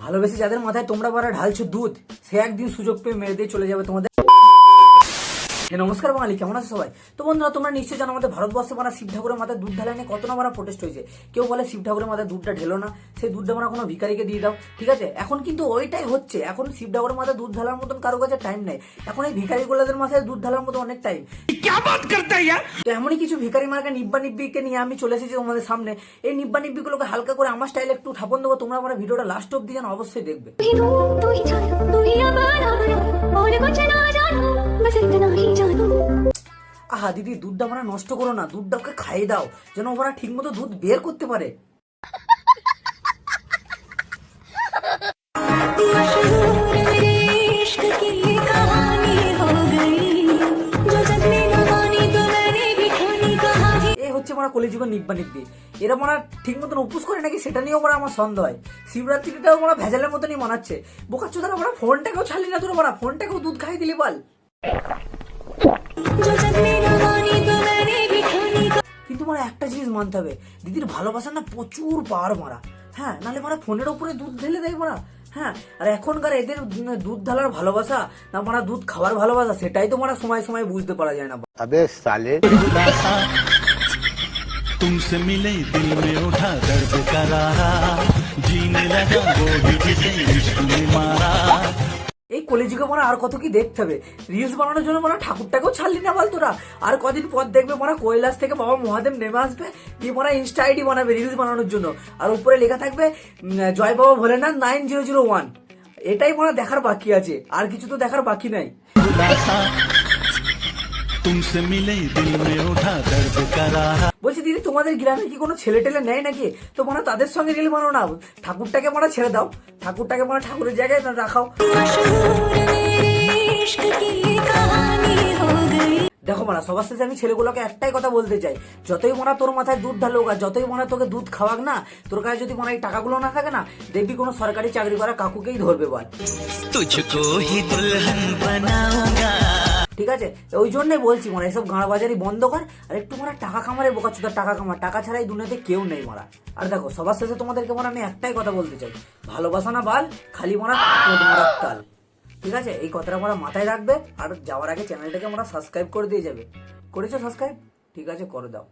ভালোবেসে যাদের মাথায় তোমরা পারা ঢালছো দুধ, সে একদিন সুযোগ পেয়ে মেরে দিয়ে চলে যাবে তোমাদের নমস্কার বাঙালি কেমন আছে সবাই? তো বন্ধুরা তোমরা নিশ্চয়ই জানো আমাদের ভারতবর্ষে মারা শিব ঠাকুরের মাথায় দুধ ঢালা নিয়ে কত না মারা প্রোটেস্ট হয়েছে। কেউ বলে শিব ঠাকুরের মাথায় দুধটা ঢেলো না সেই দুধটা মারা কোনো ভিকারিকে দিয়ে দাও ঠিক আছে? এখন কিন্তু ওইটাই হচ্ছে এখন শিব ঠাকুরের মাথায় দুধ ঢালার মতন কারও কাছে টাইম নেই। এখন এই ভিকারি গোলাদের মাথায় দুধ ঢালার মতো অনেক টাইম তো এমনই কিছু ভিকারি মার্কা নিব্বা নিব্বিকে নিয়ে আমি চলে এসেছি তোমাদের সামনে। এই নিব্বা নিব্বিগুলোকে হালকা করে আমার স্টাইলে একটু ঠাপন দেবো তোমরা আমার ভিডিওটা লাস্ট অব্দি যেন অবশ্যই দেখবে। আহা, দিদি, দুধটা মানে নষ্ট করো না। দুধটা ওকে খাইয়ে দাও, যেন ওরা ঠিক মতো দুধ বের করতে পারে। ওরা কলিযুগের নিব্বানিব্বি এরা মনে ঠিক মতন উপোস করে নাকি সেটা নিয়েও মনে আমার সন্দেহ হয়। শিবরাত্রিটাও মনে ভেজালের মতনই মানাচ্ছে। বোকাচ্ছো চোদার মনে ফোনটাকেও ছাড়লি না তোর মনে ফোনটাকেও দুধ খাই দিলি বল। কিন্তু মানে একটা জিনিস মানতে হবে, দিদির ভালোবাসা না প্রচুর পার মারা। হ্যাঁ নাহলে মারা ফোনের উপরে দুধ ঢেলে দেয় মারা। হ্যাঁ আর এখনকার এদের দুধ ঢালার ভালোবাসা না মারা দুধ খাওয়ার ভালোবাসা, সেটাই তো মারা সময় সময় বুঝতে পারা যায় না। সালে। तुमसे मिले दिल में उठा दर्द करारा जीने लगा वो ही जिसे इश्क ने मारा এই কলেজুগে মারা আর কত কি দেখতে হবে রিলস বানানোর জন্য মারা ঠাকুরটাকেও ছাড়লি না বল তোরা আর কদিন পর দেখবে মারা কৈলাস থেকে বাবা মহাদেব নেমে আসবে দিয়ে মারা ইনস্টা আইডি বানাবে রিলস বানানোর জন্য আর উপরে লেখা থাকবে উম, জয় বাবা Bholenath nine zero zero one এটাই মারা দেখার বাকি আছে আর কিছু তো দেখার বাকি নাই खुलासा तुमसे मिले दिल में उठा दर्द करारा বলছি, দিদি, তোমাদের গ্রামে কি কোনো ছেলে টেলে নেয় নাকি? তো মানে তাদের সঙ্গে গেলে মানো না। ঠাকুরটাকে মানে ছেড়ে দাও। ঠাকুরটাকে মনে ঠাকুরের জায়গায় রাখাও। দেখো মারা, সবার সাথে আমি ছেলেগুলোকে একটাই কথা বলতে চাই। যতই মনে তোর মাথায় দুধ ঢালুক আর যতই মনে তোকে দুধ খাওয়াক না, তোর কাছে যদি মনে হয় টাকাগুলো না থাকে না, দেখবি কোনো সরকারি চাকরি করা কাকুকেই ধরবে বল। তুঝকো হি দুলহন বানা। ঠিক আছে? ওই জন্যই বলছি, মারা, এসব গাঁড় বাজারি বন্ধ কর, আর একটু মারা টাকা কামারে বোকা চুদার টাকা কামা। টাকা ছাড়া এই দুনিয়াতে কেউ নেই মারা। আর দেখো, সবার শেষে তোমাদেরকে মানে আমি একটাই কথা বলতে চাই। ভালোবাসা না বাল, খালি মারা মারা তাল। ঠিক আছে? এই কথাটা মারা মাথায় রাখবে, আর যাওয়ার আগে চ্যানেলটাকে আমরা সাবস্ক্রাইব করে দিয়ে যাবে। করেছ সাবস্ক্রাইব ঠিক আছে, করে দাও।